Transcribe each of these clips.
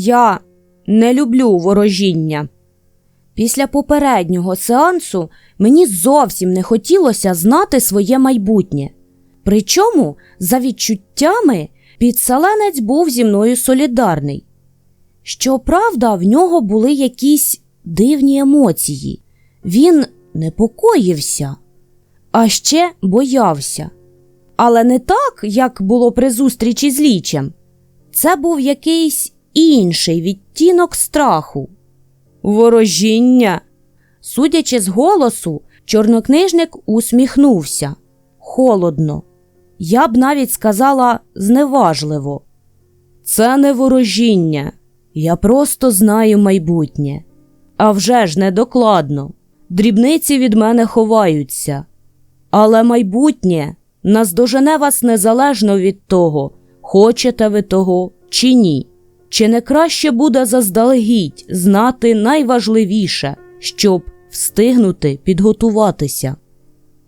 Я не люблю ворожіння. Після попереднього сеансу мені зовсім не хотілося знати своє майбутнє. Причому, за відчуттями, підселенець був зі мною солідарний. Щоправда, в нього були якісь дивні емоції. Він непокоївся, а ще боявся. Але не так, як було при зустрічі з лічем. Це був якийсь інший відтінок страху. Ворожіння. Судячи з голосу, чорнокнижник усміхнувся холодно. Я б навіть сказала зневажливо. Це не ворожіння. Я просто знаю майбутнє. А вже ж недокладно. Дрібниці від мене ховаються. Але майбутнє наздожене вас незалежно від того, хочете ви того чи ні. Чи не краще буде заздалегідь знати найважливіше, щоб встигнути підготуватися?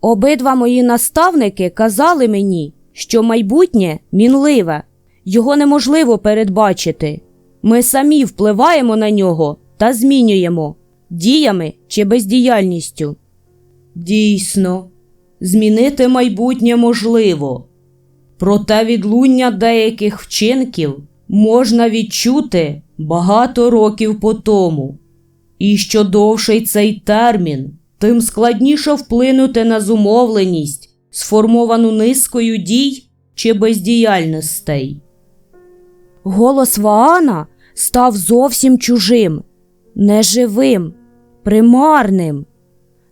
Обидва мої наставники казали мені, що майбутнє мінливе, його неможливо передбачити. Ми самі впливаємо на нього та змінюємо діями чи бездіяльністю. Дійсно, змінити майбутнє можливо, проте відлуння деяких вчинків можна відчути багато років по тому. І що довший цей термін, тим складніше вплинути на зумовленість, сформовану низкою дій чи бездіяльностей. Голос Ваана став зовсім чужим, неживим, примарним.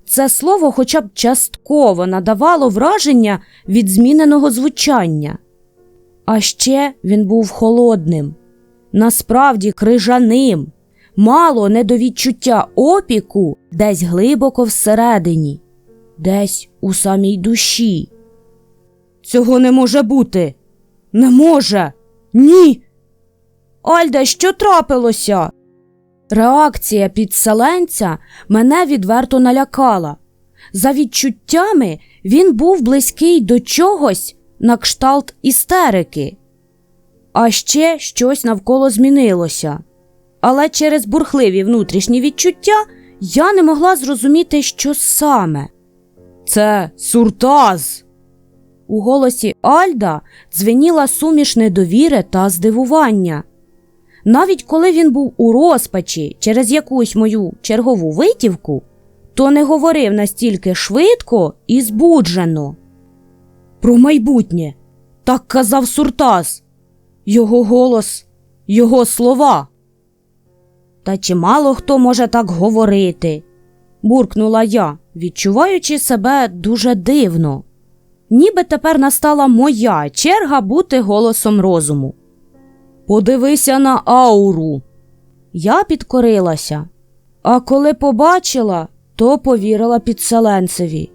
Це слово хоча б частково надавало враження від зміненого звучання. А ще він був холодним, насправді крижаним, мало не до відчуття опіку десь глибоко всередині, десь у самій душі. Цього не може бути. Не може. Ні. Альда, що трапилося? Реакція підселенця мене відверто налякала. За відчуттями він був близький до чогось на кшталт істерики. А ще щось навколо змінилося. Але через бурхливі внутрішні відчуття я не могла зрозуміти, що саме. Це суртаз. У голосі Альда дзвеніла суміш недовіри та здивування. Навіть коли він був у розпачі через якусь мою чергову витівку, то не говорив настільки швидко і збуджено. Про майбутнє так казав Суртас, його голос, його слова. Та чимало хто може так говорити, буркнула я, відчуваючи себе дуже дивно. Ніби тепер настала моя черга бути голосом розуму. Подивися на ауру. Я підкорилася, а коли побачила, то повірила підселенцеві.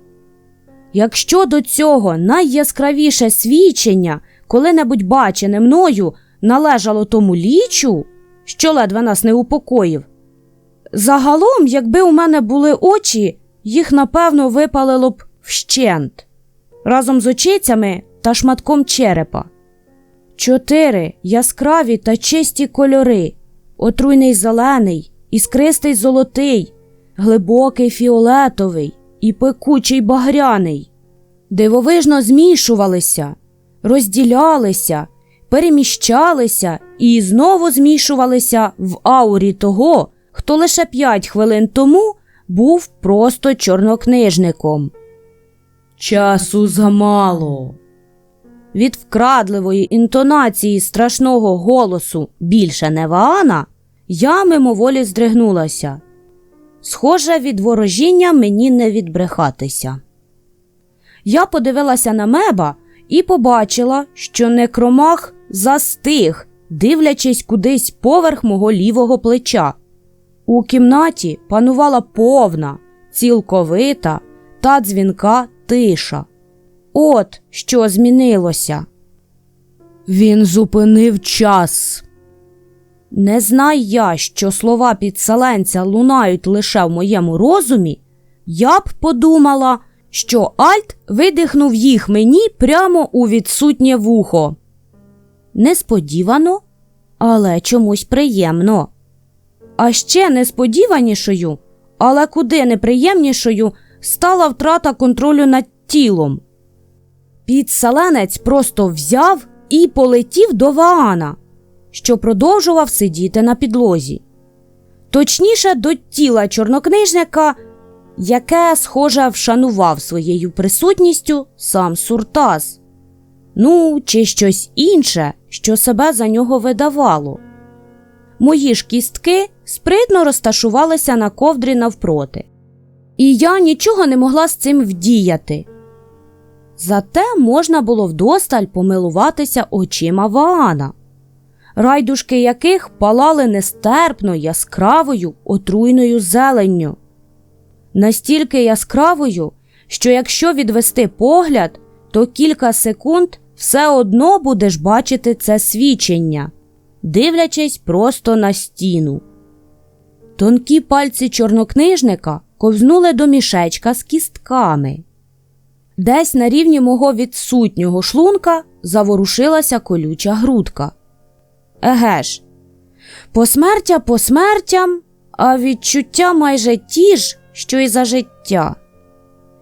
Якщо до цього найяскравіше свідчення, коли-небудь бачене мною, належало тому лічу, що ледве нас не упокоїв. Загалом, якби у мене були очі, їх напевно випалило б вщент разом з очицями та шматком черепа. Чотири яскраві та чисті кольори, отруйний зелений, іскристий золотий, глибокий фіолетовий і пекучий багряний, дивовижно змішувалися, розділялися, переміщалися і знову змішувалися в аурі того, хто лише п'ять хвилин тому був просто чорнокнижником. Часу замало. Від вкрадливої інтонації страшного голосу більше не Ваана я мимоволі здригнулася. Схоже, від ворожіння мені не відбрехатися. Я подивилася на меба і побачила, що некромах застиг, дивлячись кудись поверх мого лівого плеча. У кімнаті панувала повна, цілковита та дзвінка тиша. От що змінилося. Він зупинив час. Не знай я, що слова підселенця лунають лише в моєму розумі, я б подумала, що Альт видихнув їх мені прямо у відсутнє вухо. Несподівано але чомусь приємно. А ще несподіванішою, але куди неприємнішою стала втрата контролю над тілом. Підселенець просто взяв і полетів до Ваана, що продовжував сидіти на підлозі. Точніше, до тіла чорнокнижника, яке, схоже, вшанував своєю присутністю сам Суртас. Ну, чи щось інше, що себе за нього видавало. Мої ж кістки спритно розташувалися на ковдрі навпроти, і я нічого не могла з цим вдіяти. Зате можна було вдосталь помилуватися очима Ваана, райдушки яких палали нестерпно яскравою отруйною зеленню. Настільки яскравою, що якщо відвести погляд, то кілька секунд все одно будеш бачити це свічення, дивлячись просто на стіну. Тонкі пальці чорнокнижника ковзнули до мішечка з кістками. Десь на рівні мого відсутнього шлунка заворушилася колюча грудка. Еге ж, посмертя посмертям, а відчуття майже ті ж, що й за життя.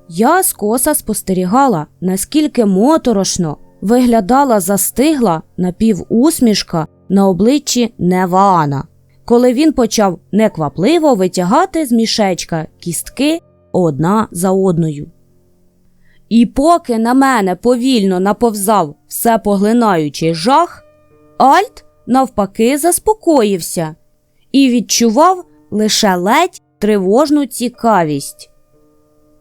Я скоса спостерігала, наскільки моторошно виглядала застигла напівусмішка на обличчі Неваана, коли він почав неквапливо витягати з мішечка кістки одна за одною. І поки на мене повільно наповзав всепоглинаючий жах, Альт навпаки заспокоївся і відчував лише ледь тривожну цікавість.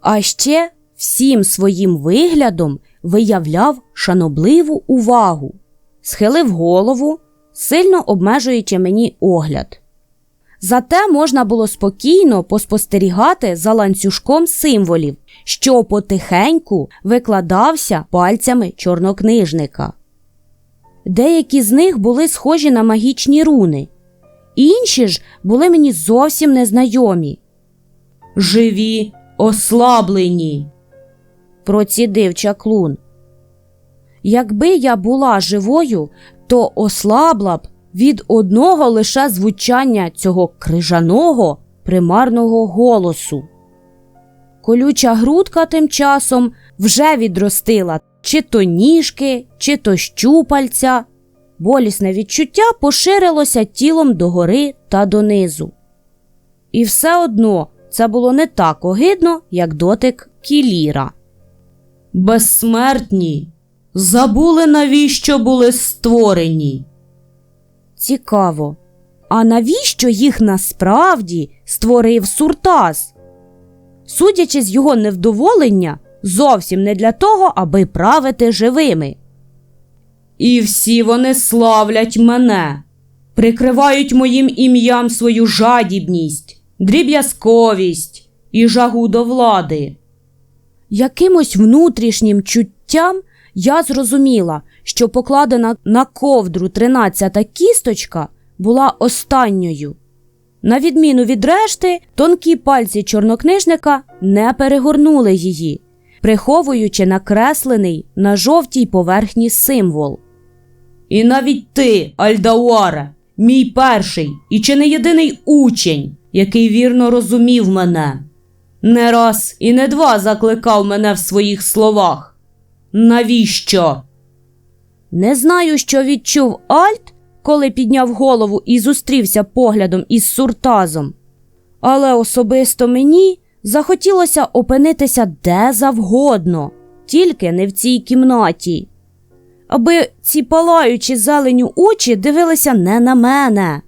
А ще всім своїм виглядом виявляв шанобливу увагу, схилив голову, сильно обмежуючи мені огляд. Зате можна було спокійно поспостерігати за ланцюжком символів, що потихеньку викладався пальцями чорнокнижника. Деякі з них були схожі на магічні руни, інші ж були мені зовсім незнайомі. Живі, ослаблені, процідив чаклун. Якби я була живою, то ослабла б від одного лише звучання цього крижаного примарного голосу. Колюча грудка тим часом вже відростила чи то ніжки, чи то щупальця. Болісне відчуття поширилося тілом догори та донизу. І все одно це було не так огидно, як дотик кіліра. Безсмертні, забули, навіщо були створені. Цікаво. А навіщо їх насправді створив Суртас? Судячи з його невдоволення, зовсім не для того, аби правити живими. І всі вони славлять мене, прикривають моїм ім'ям свою жадібність, дріб'язковість і жагу до влади. Якимось внутрішнім чуттям я зрозуміла, що покладена на ковдру тринадцята кісточка була останньою. На відміну від решти, тонкі пальці чорнокнижника не перегорнули її, приховуючи накреслений на жовтій поверхні символ. І навіть ти, Альдауаре, мій перший і чи не єдиний учень, який вірно розумів мене. Не раз і не два закликав мене в своїх словах. Навіщо? Не знаю, що відчув Альт, коли підняв голову і зустрівся поглядом із суртазом. Але особисто мені захотілося опинитися де завгодно, тільки не в цій кімнаті. Аби ці палаючі зеленю очі дивилися не на мене.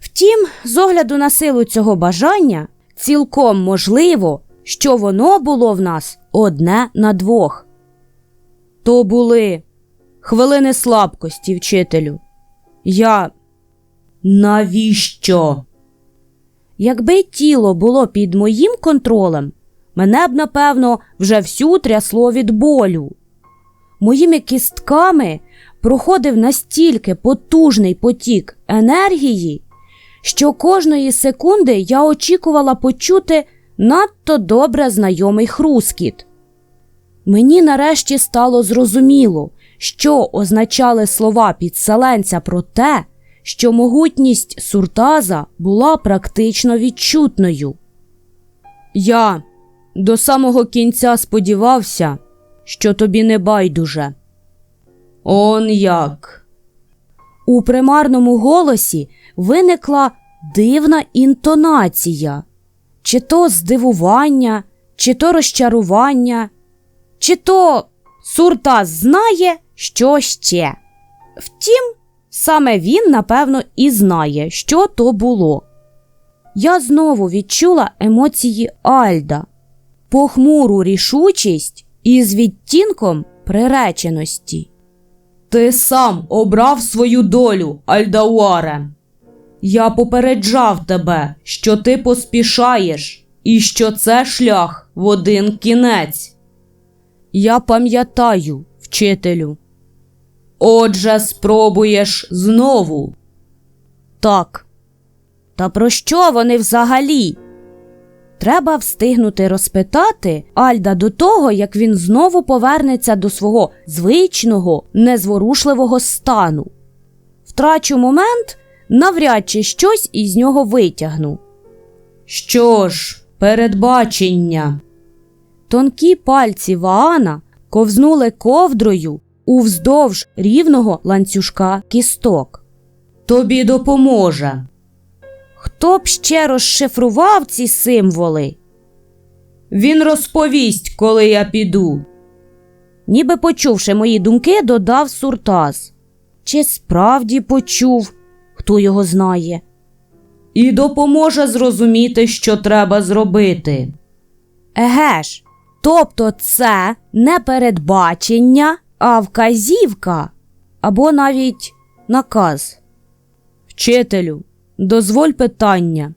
Втім, з огляду на силу цього бажання, цілком можливо, що воно було в нас одне на двох. То були хвилини слабкості, вчителю. Я. Навіщо? Якби тіло було під моїм контролем, мене б, напевно, вже всю трясло від болю. Моїми кістками проходив настільки потужний потік енергії, що кожної секунди я очікувала почути надто добре знайомий хрускіт. Мені нарешті стало зрозуміло, що означали слова підселенця про те, що могутність Суртаза була практично відчутною. Я до самого кінця сподівався, що тобі не байдуже. Он як. У примарному голосі виникла дивна інтонація, чи то здивування, чи то розчарування, чи то Суртаз знає, що ще. Втім, саме він, напевно, і знає, що то було. Я знову відчула емоції Альда, похмуру рішучість із відтінком приреченості. Ти сам обрав свою долю, Альдауаре. Я попереджав тебе, що ти поспішаєш і що це шлях в один кінець. Я пам'ятаю, вчителю. Отже, спробуєш знову. Так. Та про що вони взагалі? Треба встигнути розпитати Альда до того, як він знову повернеться до свого звичного, незворушливого стану. Втрачу момент, навряд чи щось із нього витягну. Що ж, передбачення. Тонкі пальці Ваана ковзнули ковдрою увздовж рівного ланцюжка кісток. Тобі допоможе. Хто б ще розшифрував ці символи? Він розповість, коли я піду. Ніби почувши мої думки, додав Суртаз. Чи справді почув, хто його знає? І допоможе зрозуміти, що треба зробити. Еге ж, тобто це не передбачення, а вказівка або навіть наказ. Вчителю, дозволь питання.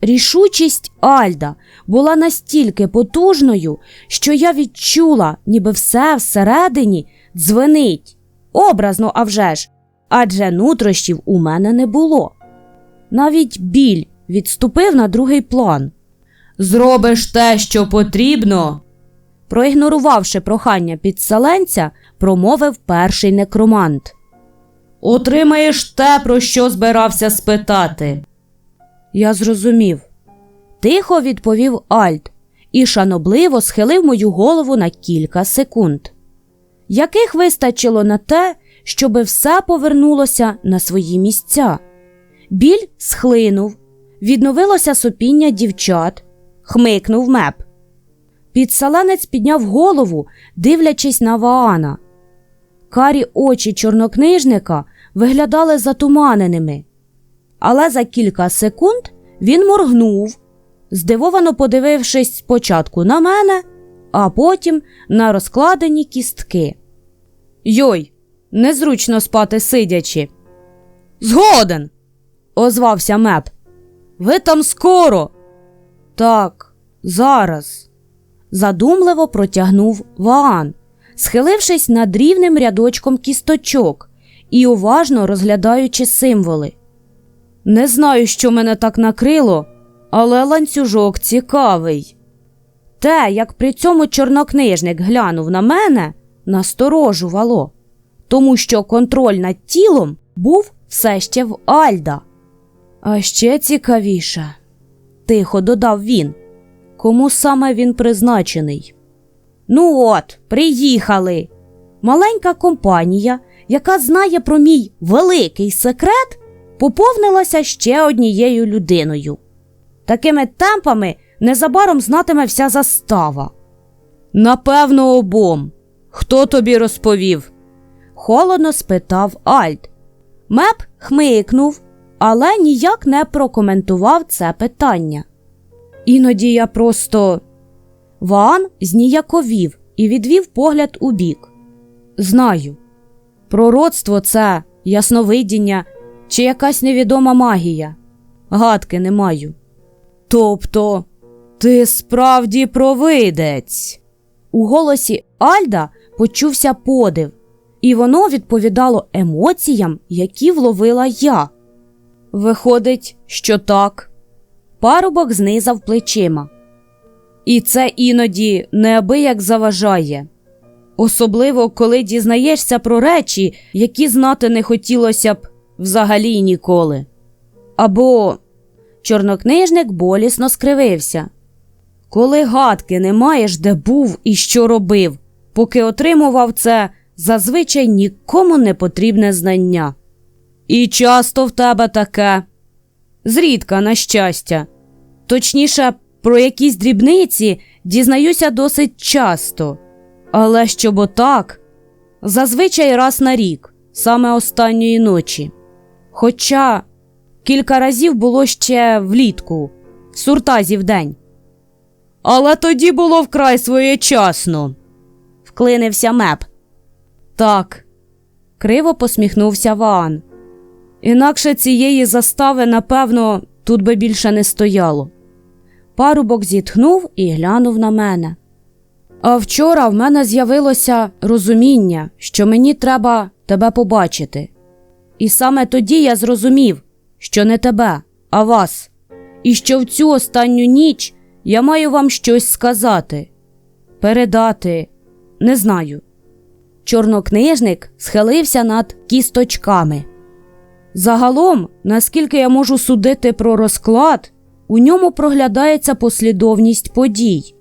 Рішучість Альда була настільки потужною, що я відчула, ніби все всередині дзвенить. Образно, а вже ж, адже нутрощів у мене не було. Навіть біль відступив на другий план. Зробиш те, що потрібно. Проігнорувавши прохання підселенця, промовив перший некромант. Отримаєш те, про що збирався спитати. Я зрозумів. Тихо відповів Альт і шанобливо схилив мою голову на кілька секунд, яких вистачило на те, щоби все повернулося на свої місця. Біль схлинув, відновилося сопіння дівчат, хмикнув меп. Підселенець підняв голову, дивлячись на Ваана. Карі очі чорнокнижника виглядали затуманеними, але за кілька секунд він моргнув, здивовано подивившись спочатку на мене, а потім на розкладені кістки. Йой, незручно спати сидячи. Згоден, озвався меп. Ви там скоро. Так, зараз. Задумливо протягнув Ваан, схилившись над рівним рядочком кісточок і уважно розглядаючи символи. Не знаю, що мене так накрило, але ланцюжок цікавий. Те, як при цьому чорнокнижник глянув на мене, насторожувало, тому що контроль над тілом був все ще в Альда. А ще цікавіше, тихо додав він. Кому саме він призначений? Ну от, приїхали. Маленька компанія, яка знає про мій великий секрет, поповнилася ще однією людиною. Такими темпами незабаром знатиме вся застава. Напевно, обом. Хто тобі розповів? холодно спитав Альт. Меп хмикнув, але ніяк не прокоментував це питання. Іноді я просто. Ваан зніяковів і відвів погляд у бік. Знаю, пророцтво це ясновидіння чи якась невідома магія. Гадки не маю. Тобто, ти справді провидець. У голосі Альда почувся подив, і воно відповідало емоціям, які вловила я. Виходить, що так. Парубок знизав плечима. І це іноді неабияк заважає. Особливо, коли дізнаєшся про речі, які знати не хотілося б взагалі ніколи. Або чорнокнижник болісно скривився. Коли гадки не маєш, де був і що робив, поки отримував це зазвичай нікому не потрібне знання. І часто в тебе таке. Зрідка, на щастя. Точніше, про якісь дрібниці дізнаюся досить часто. Але щоб отак, зазвичай раз на рік, саме останньої ночі. Хоча кілька разів було ще влітку, в суртазі в день. Але тоді було вкрай своєчасно, вклинився меп. Так, криво посміхнувся Ваан. Інакше цієї застави, напевно, тут би більше не стояло. Парубок зітхнув і глянув на мене. А вчора в мене з'явилося розуміння, що мені треба тебе побачити. І саме тоді я зрозумів, що не тебе, а вас, і що в цю останню ніч я маю вам щось сказати, передати, не знаю. Чорнокнижник схилився над кісточками. Загалом, наскільки я можу судити про розклад, у ньому проглядається послідовність подій.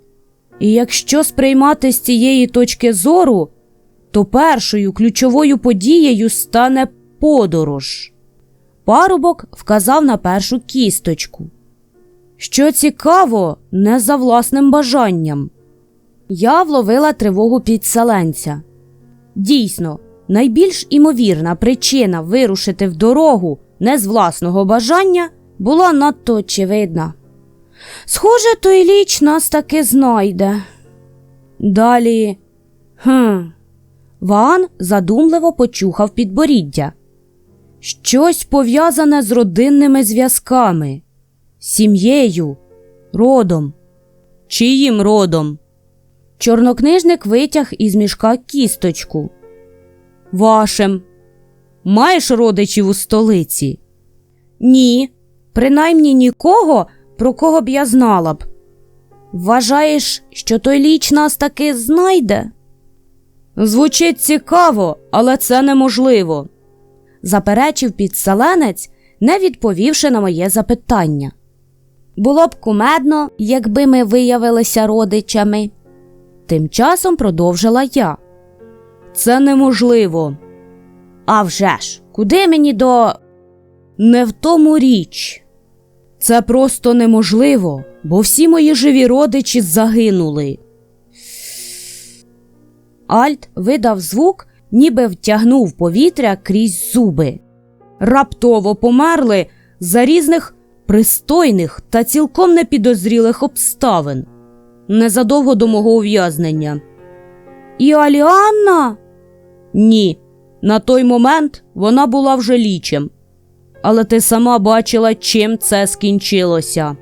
І якщо сприймати з цієї точки зору, то першою ключовою подією стане подорож. Парубок вказав на першу кісточку. Що цікаво, не за власним бажанням. Я вловила тривогу підселенця. Дійсно, найбільш імовірна причина вирушити в дорогу не з власного бажання була надто очевидна. Схоже, той ліч нас таки знайде. Далі. Хм. Ван задумливо почухав підборіддя. Щось пов'язане з родинними зв'язками, сім'єю, родом. Чиїм родом? Чорнокнижник витяг із мішка кісточку. Вашим. Маєш родичів у столиці? Ні, принаймні нікого, про кого б я знала б. Вважаєш, що той ліч нас таки знайде? Звучить цікаво, але це неможливо, заперечив підселенець, не відповівши на моє запитання. Було б кумедно, якби ми виявилися родичами. Тим часом продовжила я. Це неможливо. А вже ж, куди мені до. Не в тому річ. Це просто неможливо, бо всі мої живі родичі загинули. Альт видав звук, ніби втягнув повітря крізь зуби. Раптово померли за різних пристойних та цілком непідозрілих обставин незадовго до мого ув'язнення. І Аліанна? Ні. На той момент вона була вже лічем. Але ти сама бачила, чим це скінчилося.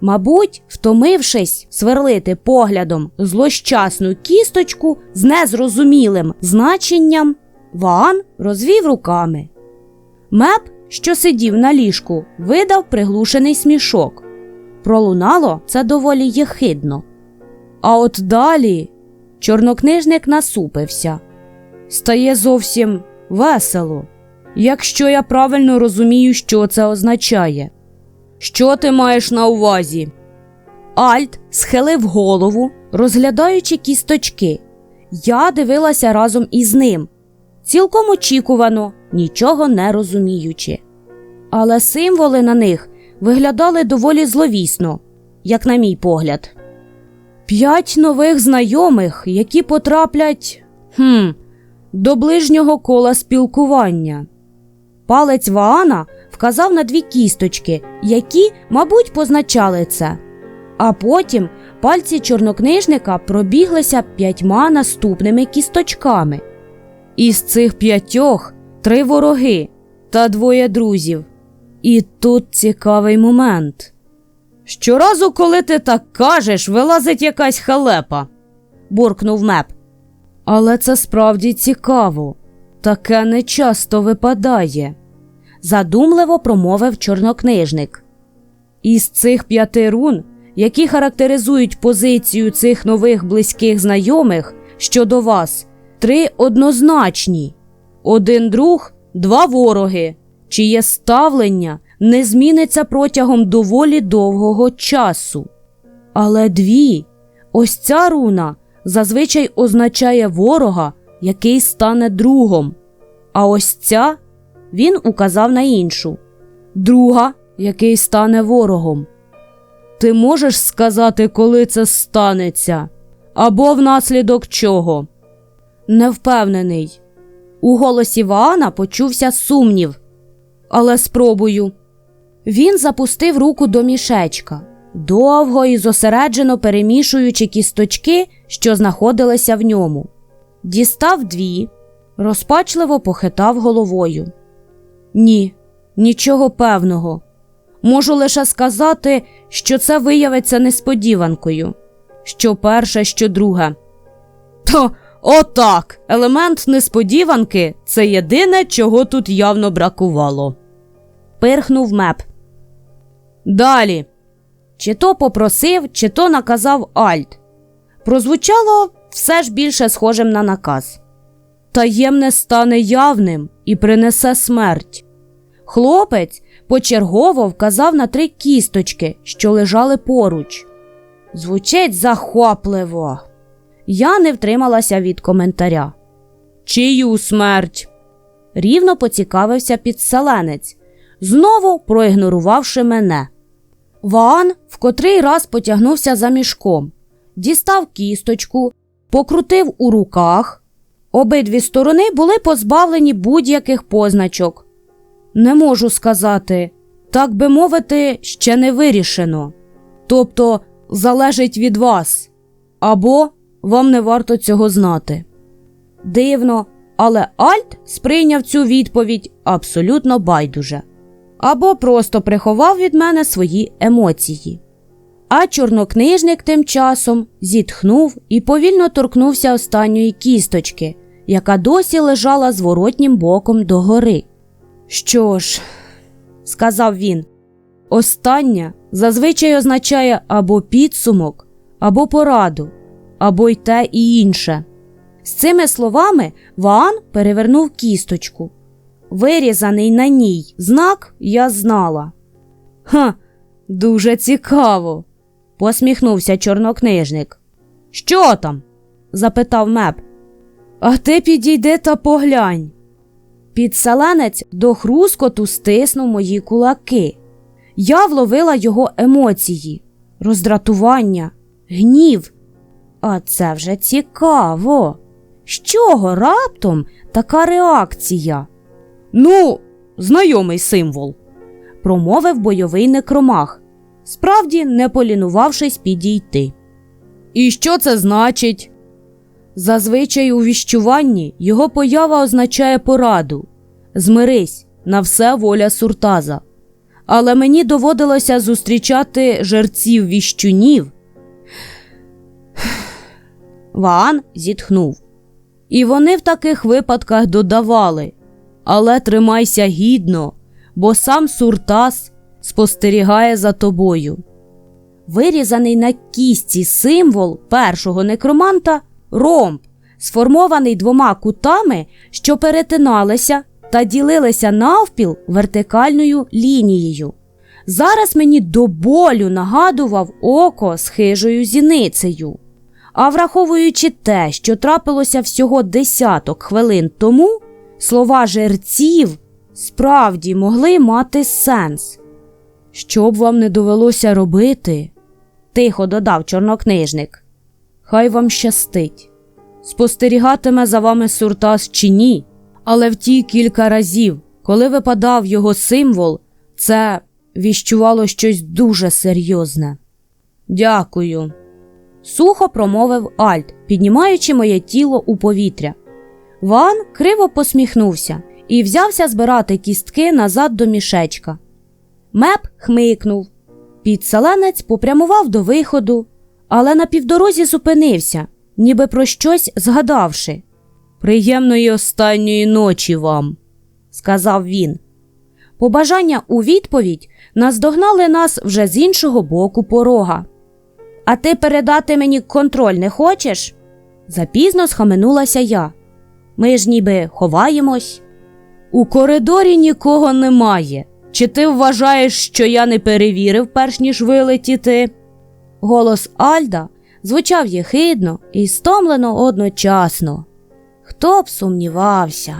Мабуть, втомившись сверлити поглядом злощасну кісточку з незрозумілим значенням, Ваан розвів руками. Меп, що сидів на ліжку, видав приглушений смішок. Пролунало це доволі єхидно. А от далі чорнокнижник насупився. Стає зовсім весело, якщо я правильно розумію, що це означає. Що ти маєш на увазі? Альт схилив голову, розглядаючи кісточки. Я дивилася разом із ним, цілком очікувано, нічого не розуміючи. Але символи на них виглядали доволі зловісно, як на мій погляд. П'ять нових знайомих, які потраплять хм, до ближнього кола спілкування. Палець Ваана вказав на дві кісточки, які, мабуть, позначали це. А потім пальці чорнокнижника пробіглися п'ятьма наступними кісточками. Із цих п'ятьох три вороги та двоє друзів. І тут цікавий момент. Щоразу, коли ти так кажеш, вилазить якась халепа, буркнув меп. Але це справді цікаво. Таке не часто випадає, задумливо промовив чорнокнижник. Із цих п'яти рун, які характеризують позицію цих нових близьких знайомих, щодо вас три однозначні: один друг, два вороги, чиє ставлення не зміниться протягом доволі довгого часу. Але дві, ось ця руна зазвичай означає ворога, який стане другом. А ось ця він указав на іншу друга, який стане ворогом. Ти можеш сказати, коли це станеться? Або внаслідок чого? Не впевнений. У голосі Ваана почувся сумнів. Але спробую. Він запустив руку до мішечка, довго і зосереджено перемішуючи кісточки, що знаходилися в ньому. Дістав дві, розпачливо похитав головою. Ні, нічого певного. Можу лише сказати, що це виявиться несподіванкою. Що перше, що друге. То отак, елемент несподіванки це єдине, чого тут явно бракувало. Пирхнув меп. Далі. Чи то попросив, чи то наказав Альт. Прозвучало все ж більше схожим на наказ. Таємне стане явним і принесе смерть. Хлопець почергово вказав на три кісточки, що лежали поруч. Звучить захопливо. Я не втрималася від коментаря. Чию смерть? рівно поцікавився підселенець, знову проігнорувавши мене. Ваан в котрий раз потягнувся за мішком, дістав кісточку, покрутив у руках. Обидві сторони були позбавлені будь-яких позначок. Не можу сказати, так би мовити, ще не вирішено. Тобто залежить від вас, або вам не варто цього знати. Дивно, але Альт сприйняв цю відповідь абсолютно байдуже або просто приховав від мене свої емоції. А чорнокнижник тим часом зітхнув і повільно торкнувся останньої кісточки, яка досі лежала зворотнім боком догори. Що ж, сказав він, остання зазвичай означає або підсумок, або пораду, або й те і інше. З цими словами Ваан перевернув кісточку. Вирізаний на ній знак я знала. Ха, дуже цікаво, посміхнувся чорнокнижник. Що там? запитав меп. А ти підійди та поглянь. Підселенець до хрускоту стиснув мої кулаки. Я вловила його емоції, роздратування, гнів. А це вже цікаво. З чого раптом така реакція? Ну, знайомий символ, промовив бойовий некромах, справді не полінувавшись підійти. І що це значить? Зазвичай у віщуванні його поява означає пораду змирись на все воля суртаза. Але мені доводилося зустрічати жерців віщунів. Ваан зітхнув. І вони в таких випадках додавали але тримайся гідно, бо сам Суртас спостерігає за тобою. Вирізаний на кісті символ першого некроманта ромб, сформований двома кутами, що перетиналися та ділилися навпіл вертикальною лінією. Зараз мені до болю нагадував око з хижою зіницею. А враховуючи те, що трапилося всього десяток хвилин тому, слова жерців справді могли мати сенс. Що б вам не довелося робити, тихо додав чорнокнижник. Хай вам щастить. Спостерігатиме за вами Суртас чи ні, але в ті кілька разів, коли випадав його символ, це віщувало щось дуже серйозне. Дякую. Сухо промовив Альт, піднімаючи моє тіло у повітря. Ван криво посміхнувся і взявся збирати кістки назад до мішечка. Меп хмикнув. Підселенець попрямував до виходу, але на півдорозі зупинився, ніби про щось згадавши. Приємної останньої ночі вам, сказав він. Побажання у відповідь наздогнали нас вже з іншого боку порога. А ти передати мені контроль не хочеш? Запізно схаменулася я. Ми ж ніби ховаємось. У коридорі нікого немає. Чи ти вважаєш, що я не перевірив, перш ніж вилетіти? Голос Альда звучав єхидно і стомлено одночасно. Хто б сумнівався?